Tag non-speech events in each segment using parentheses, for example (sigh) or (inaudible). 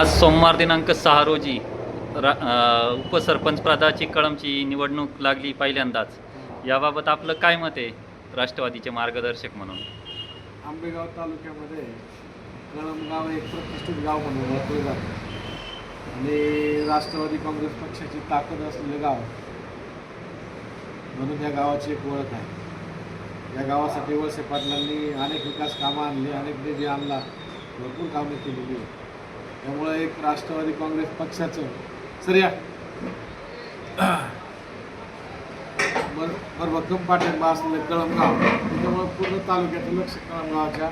आज सोमवार दिनांक सहा रोजी रा उपसरपंच पदाची कळमची निवडणूक लागली पहिल्यांदाच. याबाबत आपलं काय मत आहे? राष्ट्रवादीचे मार्गदर्शक म्हणून. आंबेगाव तालुक्यामध्ये कळमगाव एक प्रतिष्ठित गाव म्हणून ओळखले जाते. आणि राष्ट्रवादी काँग्रेस पक्षाची ताकद असलेलं गाव म्हणून या गावाची एक ओळख आहे. या गावासाठी वळसे पाटलांनी अनेक विकास कामं आणली अनेक निधी आणला भरपूर कामे केलेली आहेत. त्यामुळं एक राष्ट्रवादी काँग्रेस पक्षाचं. सर या. बर भक्कम पाठिंबा असलेलं कळमगाव. त्याच्यामुळं पूर्ण तालुक्याचं लक्ष कळमगावच्या.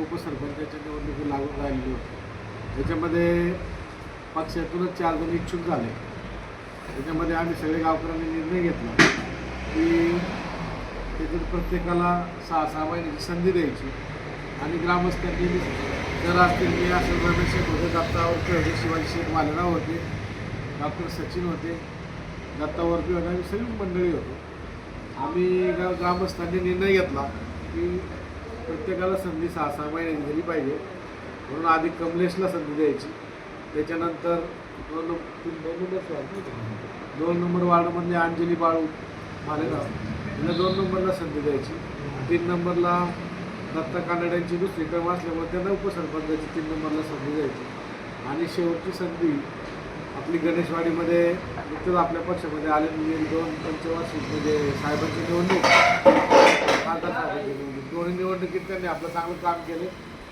उपसरपंचाच्या निवडणुकी लागून राहिलेली होती. त्याच्यामध्ये पक्षातूनच चार जण इच्छुक झाले. त्याच्यामध्ये आम्ही सगळे गावकऱ्यांनी निर्णय घेतला की त्याच्यात प्रत्येकाला सहा सहा महिन्याची संधी द्यायची. आणि ग्रामस्थांनी जर असतील मी असं रमेश शेठ होते दत्तावरती होते शिवाजी शेख मालेराव होते डॉक्टर सचिन होते दत्तावरती होते आम्ही सगळी मंडळी होतो. आम्ही ग्रामस्थांनी निर्णय घेतला की प्रत्येकाला संधी सहा सहा महिन्याची दिली पाहिजे. म्हणून आधी कमलेशला संधी द्यायची. त्याच्यानंतर दोन नंबर दोन नंबर वार्डमधले अंजली बाळू मालेगाव. तिला दोन नंबरला संधी द्यायची. तीन नंबरला दत्ता कानड्यांची दुसरी क्रम असल्यामुळे त्यांना उपसरपंचाची तीन नंबरला संधी द्यायची. आणि शेवटची संधी आपली गणेशवाडीमध्ये नुकतंच आपल्या पक्षामध्ये आलेली म्हणजे दोन पंचवार्षिक म्हणजे साहेबांची निवडणूक खासदार साहेबांची निवडणूक. दोन्ही निवडणुकीत त्यांनी आपलं चांगलं काम केलं.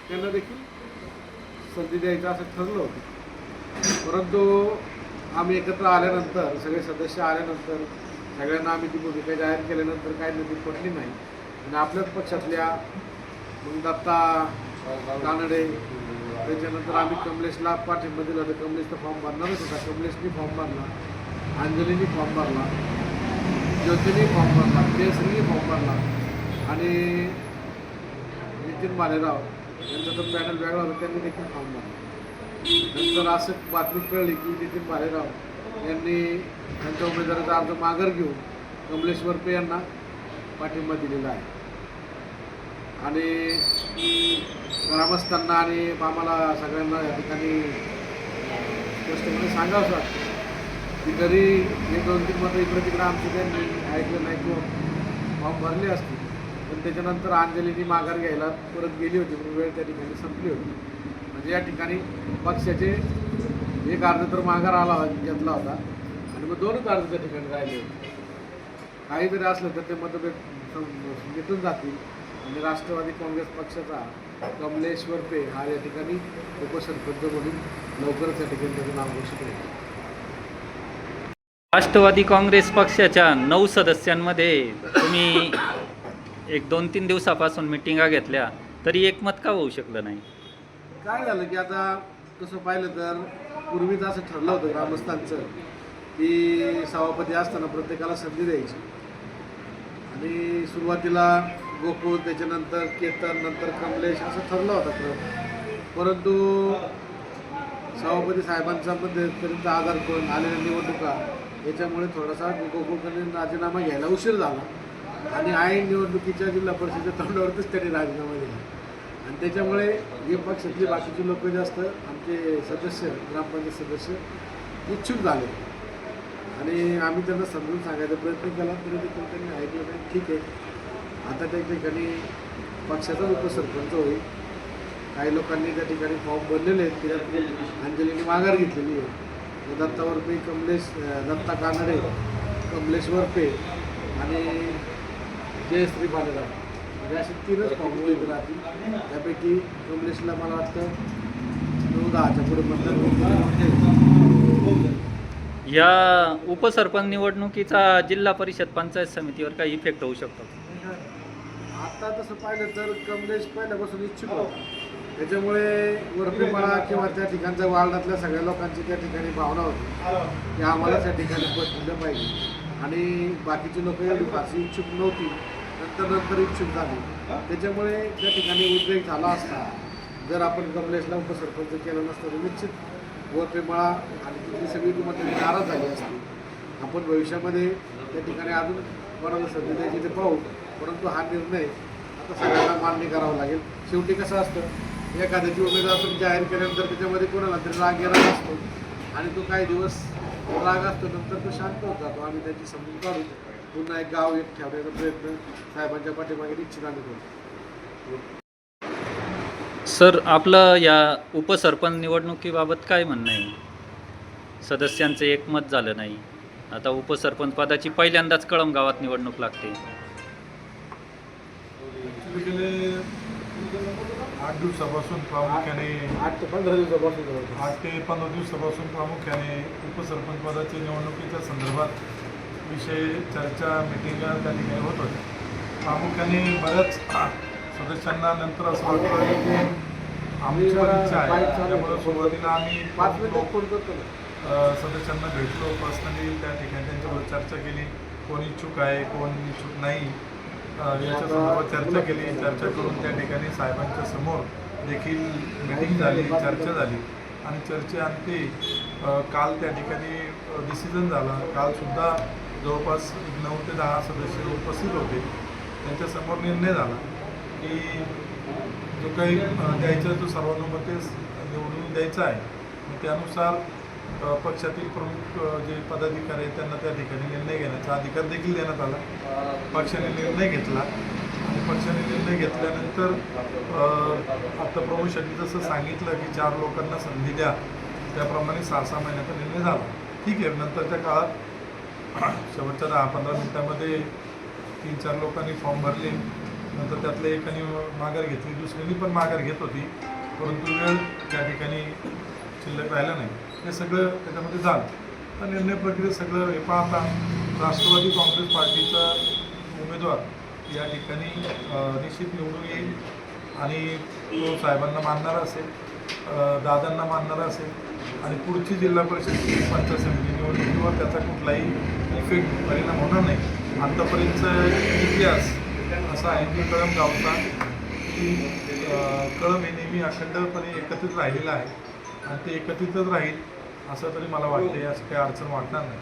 त्यांना देखील संधी द्यायचं असं ठरलं होतं. परंतु आम्ही एकत्र आल्यानंतर सगळे सदस्य आल्यानंतर सगळ्यांना आम्ही ती भूमिका जाहीर केल्यानंतर काही नदी पडली नाही. आणि आपल्याच पक्षातल्या मग दत्ता कानडे त्याच्यानंतर आम्ही कमलेशला पाठिंबा दिला तर कमलेशचा फॉर्म भरणारच होता. कमलेशनी फॉर्म भरला अंजलीनी फॉर्म भरला ज्योतीनी फॉर्म भरला केसरीनी फॉर्म भरला आणि नितीन मालेराव यांचा तर पॅनल वेगळा होता त्यांनी देखील फॉर्म भरला. नंतर असं बातमी कळली की नितीन मालेराव यांनी त्यांच्या उमेदवाराचा अर्ज माघार घेऊन कमलेश वरपे यांना पाठिंबा दिलेला आहे. आणि ग्रामस्थांना आणि आम्हाला सगळ्यांना या ठिकाणी स्पष्टपणे सांगावंसं वाटतं. की जरी हे दोन तीन मतं इकडे तिकडे आमचे त्यांनी ऐकलं नाही किंवा फॉर्म भरले असतील पण त्याच्यानंतर अंजलीनी माघार घ्यायला परत गेली होती पण वेळ त्या ठिकाणी संपली होती. म्हणजे या ठिकाणी पक्षाचे एक अर्ज तर माघार आला होता घेतला होता आणि मग दोनच अर्ज त्या ठिकाणी राहिले होते. काही जरी असलं तर ते मतभेद घेतून जातील. आणि राष्ट्रवादी काँग्रेस पक्षाचा कमलेश्वर पे हा या ठिकाणी उपसरपंच म्हणून लवकरच या ठिकाणी त्याचं नाव घोषित होईल. राष्ट्रवादी काँग्रेस पक्षाच्या नऊ सदस्यांमध्ये तुम्ही एक दोन तीन दिवसापासून मिटिंगा घेतल्या तरी एकमत का होऊ शकलं नाही? काय झालं की आता तसं पाहिलं तर पूर्वीच असं ठरलं होतं ग्रामस्थांचं की सभापती असताना प्रत्येकाला संधी द्यायची. आणि सुरुवातीला गोकुळ त्याच्यानंतर केतन नंतर कमलेश असं ठरलं होतं क्रम परंतु सभापती साहेबांचा मध्यंतरींचा आधार करून आलेल्या निवडणुका याच्यामुळे थोडासा गोकुळकडे राजीनामा घ्यायला उशीर झाला. आणि ऐन निवडणुकीच्या जिल्हा परिषदेच्या तोंडावरतीच त्यांनी राजीनामा दिला. आणि त्याच्यामुळे हे पक्षातले बाकीचे लोक जास्त आमचे सदस्य ग्रामपंचायत सदस्य इच्छुक झाले. आणि आम्ही त्यांना समजून सांगायचा प्रयत्न केला तरी देखील त्यांनी ऐकलं नाही. ठीक आहे. आता त्या ठिकाणी पक्षाचा उपसरपंच होईल. काही लोकांनी त्या ठिकाणी फॉर्म भरलेले आहेत. त्याच्यात अंजलीने माघार घेतलेली आहे. दत्ता वरपे कमलेश दत्ता कानडे कमलेश वरपे आणि जयश्री पालेराव म्हणजे असे तीनच फॉर्म होईल राहतील त्यापैकी कमलेशला मला वाटतं नऊ दहाच्या पुढे मतदान या उपसरपंच निवडणुकीचा जिल्हा परिषद पंचायत समितीवर काही इफेक्ट होऊ शकतो. आता तसं पाहिलं तर कमलेश पहिल्यापासून इच्छुक होता त्याच्यामुळे वरपीमाळा किंवा त्या ठिकाणच्या वार्डातल्या सगळ्या लोकांची त्या ठिकाणी भावना होती. की आम्हाला त्या ठिकाणी पद दिलं पाहिजे. आणि बाकीची लोक एवढी फारशी इच्छुक नव्हती. नंतर नंतर इच्छुक झाली. त्याच्यामुळे त्या ठिकाणी उद्रेक झाला असता. जर आपण कमलेशला उपसरपंच केलं नसतं तर निश्चित वरपीमाळा आणि तिथली सगळी तुम्हाला नाराज झाली असती. आपण भविष्यामध्ये त्या ठिकाणी अजून कोणाला संधी द्यायची ते पाहू. परंतु हा निर्णय आता सगळ्यांना मान्य करावं लागेल. शेवटी कसं असतं एखाद्याची उमेदवार तुम्ही जाहीर केल्यानंतर त्याच्यामध्ये कोणाला तरी राग येणार असतो. आणि तो काही दिवस राग असतो नंतर तो शांत होत जातो. आम्ही त्याची समजून काढून पुन्हा एक गाव एक ठेवण्याचा प्रयत्न साहेबांच्या पाठीमागे निश्चित आम्ही करतो. सर आपलं या उपसरपंच निवडणुकीबाबत काय म्हणणं आहे? सदस्यांचं एकमत झालं नाही. आता उपसरपंच पदाची पहिल्यांदाच कळम गावात निवडणूक लागते. गेले. आठ दिवसापासून प्रामुख्याने आठ ते पंधरा दिवसापासून. आठ ते पंधरा दिवसापासून प्रामुख्याने उपसरपंच पदाच्या निवडणुकीच्या संदर्भात विषय चर्चा मिटिंगा त्या ठिकाणी होत होत्या. प्रामुख्याने बऱ्याच सदस्यांना नंतर असं वाटलं की आमची पण इच्छा आहे. त्यामुळे सुरुवातीला आम्ही पाच मिनिटात फोन करतो ना. अ, सदस्यांना भेटलो पर्सनली त्या ठिकाणी त्यांच्याबरोबर चर्चा केली. कोण इच्छुक आहे कोण इच्छुक नाही. अ, याच्या संदर्भात चर्चा केली. चर्चा करून त्या ठिकाणी साहेबांच्या समोर देखील मिटिंग झाली चर्चा झाली. आणि चर्चेअंती काल त्या ठिकाणी डिसिजन झाला. कालसुद्धा जवळपास नऊ ते दहा सदस्य उपस्थित होते. त्यांच्यासमोर निर्णय झाला की जो काही द्यायचा तो सर्वानुमते निवडून द्यायचा आहे. त्यानुसार पक्षातील प्रमुख जे पदाधिकारी आहेत त्यांना त्या ठिकाणी निर्णय घेण्याचा अधिकार देखील देण्यात आला. पक्षाने निर्णय घेतला. आणि पक्षाने निर्णय घेतल्यानंतर आता प्रमुख शेट्टी जसं सांगितलं की चार लोकांना संधी द्या त्याप्रमाणे सहा सहा महिन्याचा निर्णय झाला. ठीक आहे नंतरच्या काळात (clears throat) शेवटच्या दहा पंधरा मिनिटामध्ये तीन चार लोकांनी फॉर्म भरले. नंतर त्यातल्या एकाने माघार घेतली दुसऱ्यांनी पण माघार घेत होती. परंतु वेळ त्या ठिकाणी शिल्लक राहिलं नाही. हे सगळं त्याच्यामध्ये झालं. तर निर्णय प्रक्रियेत सगळं हे पाहता राष्ट्रवादी काँग्रेस पार्टीचा उमेदवार या ठिकाणी निश्चित निवडून येईल आणि तो साहेबांना मानणारा असेल दादांना मानणारा असेल आणि पुढची जिल्हा परिषद पंचायत समिती निवडणुकीवर त्याचा कुठलाही इफेक्ट परिणाम होणार नाही. आत्तापर्यंतचा इतिहास असा आहे की कळम गावचा की कळम हे नेहमी अखंडपणे एकत्रित राहिलेला आहे. आणि ते एकत्रितच राहील असं तरी मला वाटतंय असं काही अडचण वाटणार नाही.